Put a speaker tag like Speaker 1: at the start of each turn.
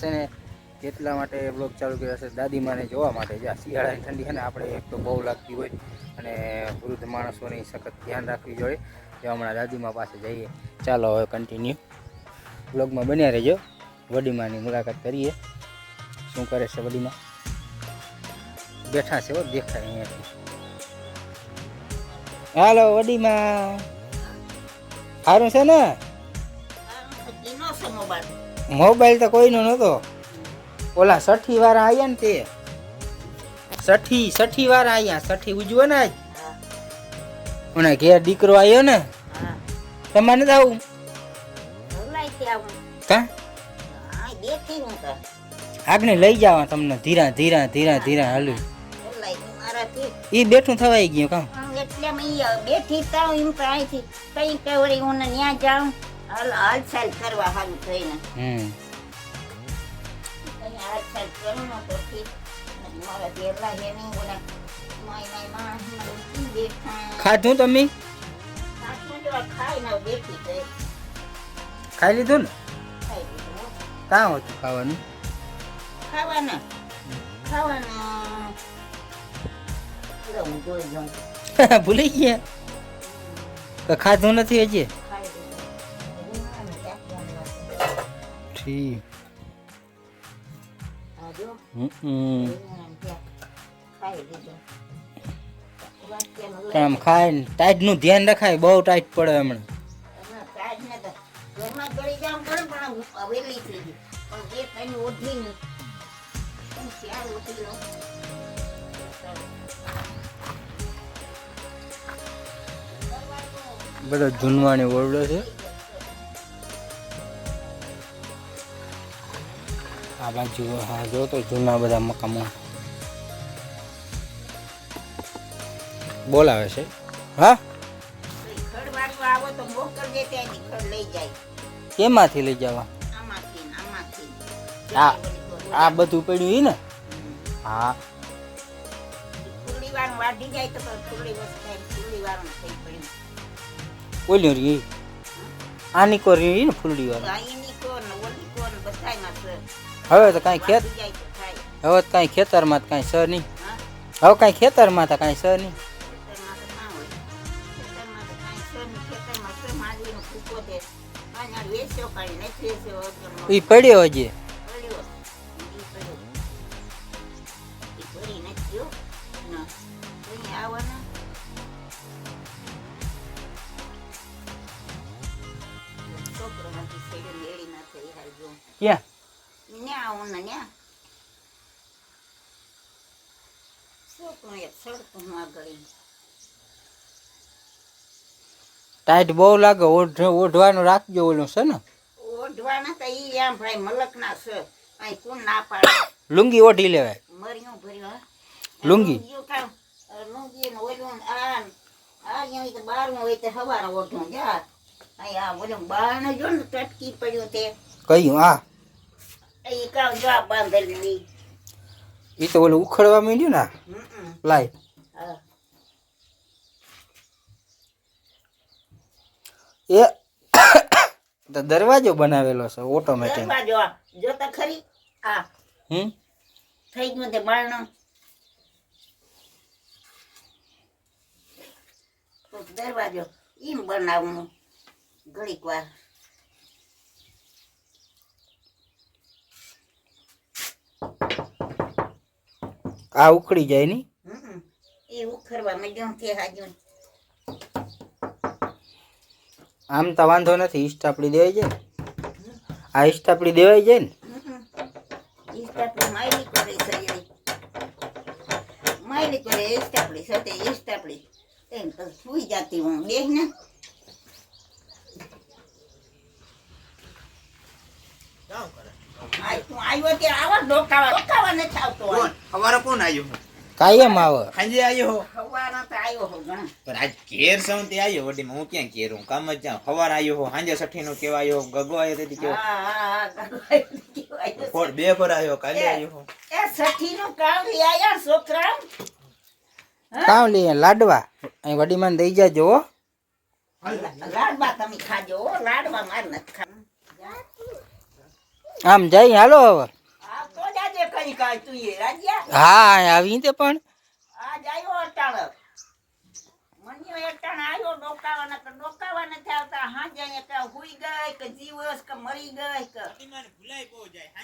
Speaker 1: છે ને, એટલા માટે બ્લોગ ચાલુ કર્યો છે. દાદીમાને જોવા માટે જે શિયાળાની ઠંડી છે ને, આપણે એક તો બહુ લાગતી હોય અને વૃદ્ધ માણસોની સખત ધ્યાન રાખવી જોઈએ. જો હમણાં દાદીમા પાસે જઈએ. ચાલો હવે કન્ટિન્યુ બ્લોગમાં બન્યા રહેજો. વડીમાની મુલાકાત કરીએ. શું કરે છે વડીમાં બેઠા છે હો, દેખાય અહીંયાથી. હાલો વડીમાં સારું છે ને? મોબાઈલ તો કોઈનો નહોતો. ઓલા સઠી વાળા આવ્યા ને તે. સઠી સઠી વાળા આવ્યા સઠી ઉજવો ને આજ અને ઘેર દીકરો આવ્યો ને. તમારે નથી આવું? આગને લઈ જાવ તમને ધીરા ધીરા ધીરા ધીરા હાલું. ઈ બેઠું થવાઈ ગયું કામ
Speaker 2: એટલે બેઠી તાવ એમ કઈ કઈ હું ત્યાં જાઉં. હાલ હાલચાલ કરવા સારું થઈને.
Speaker 1: હમ.
Speaker 2: કરું ને તો મારા હે નહીં બોલા
Speaker 1: ખાધું તમે?
Speaker 2: ખાઈ
Speaker 1: લીધું ને? કાં હતું ખાવાનું?
Speaker 2: ખાવાના. ખાવાના.
Speaker 1: ભૂલી ગયા? ખાધું નથી હજી?
Speaker 2: લઈ
Speaker 1: આમ ખાય ને ટાઈટનું ધ્યાન રખાય બહુ ટાઈટ પડે હમણાં. બધા જૂનવાની ઓરડો નતા. આ બાજુ હા જો તો જૂના બધા મકામો બોલાવે છે. હા? કેમાંથી લઈ જવા? આ- આ બધું પડ્યું ઈ ને? હા. રી આની કો ને ફૂલડી વાળી હવે તો કાંઈ ખેત. હવે તો કાંઈ ખેતરમાં તો કાંઈ સર નહીં હવે કાંઈ ખેતરમાં તો કાંઈ સર નહીં પડ્યો હજી
Speaker 2: ઈ પડ્યો. ઈ ભરી નથી હો. ના. અહીં આવવાના. છોકરો નથી છેડે મેળી ના થઈ હાલ જો.
Speaker 1: ક્યાં
Speaker 2: ન્યા આવું ને ન્યા. છોકરો એક
Speaker 1: ટાઈટ બહુ લાગે ઓઢવાનું રાખજો ઓલું છે ને?
Speaker 2: ઓઢવાના તો ઈ આમ ભાઈ મલકના છે. અહીં કોણ ના પાડે.
Speaker 1: લુંગી ઓઢી લેવાય.
Speaker 2: મર્યું ભર્યું
Speaker 1: લુંગી?
Speaker 2: લુંગી ને ઓલું આ આ તો બારનું હોય તો સવારે ઓઢું જા. અહીં આ ઓલું બારણે જો ને ટટકી પડ્યું તે.
Speaker 1: કયું આ
Speaker 2: ઈ.
Speaker 1: એ તો ઓલું ઉખડવા માંડ્યું ને લાય એ તો દરવાજો બનાવેલો છે ઓટોમેટિક
Speaker 2: દરવાજો આ, તો ખરી. આ.
Speaker 1: હમ?
Speaker 2: થઈ ગયું તે બારણું. દરવાજો. એમ બનાવવાનું. ઘડીક વાર.
Speaker 1: આ ઉખડી જાય ની?
Speaker 2: એ ઉખડવા માંડ્યો કે હાજો.
Speaker 1: આમ તો વાંધો નથી ઈસ્ટ આપડી દેવાઈ જાય ને? આ ઈસ્ટ આપડી દેવાઈ જાય ને?
Speaker 2: ઈસ્ટાપડી માયલી કરે છે. માયલી કરે ઈસ્ટાપડી સાથે ઈસ્ટાપડી એમ તો સુઈ જાતી હું બેહ ને? આ તું આવ્યો ત્યારે આવા ડોકાવા. ડોકાવા નથી આવતો
Speaker 3: કોણ? કોણ આવ્યો
Speaker 1: કાયમ આવે.
Speaker 3: સાંજે આવ્યો હો.
Speaker 2: તો આવ્યો હો ઘણા.
Speaker 3: પણ આજ ઘેર સૌ તે આવ્યો વડીમાં. હું ક્યાં ઘેર હું કામ જ જાઉં. સવાર આવ્યો હો. સાંજે સઠી નો કેવા આવ્યો ગગો આવ્યો તેથી કેવો
Speaker 2: હા હા હા ગગવાઈ કેવાય
Speaker 3: ફોડ બે ફર આવ્યો. કાલે આવ્યો હો.
Speaker 2: એ સઠીનું કામ લઈ આયા છોકરા.
Speaker 1: કામ લાડવા. અહીં વડીમાન દઈ જાજો હો.
Speaker 2: લાડવા તમે ખાજો લાડવા માર નથી ખા આમ જઈ હાલો હવે. હા આવી તે પણ.
Speaker 3: આ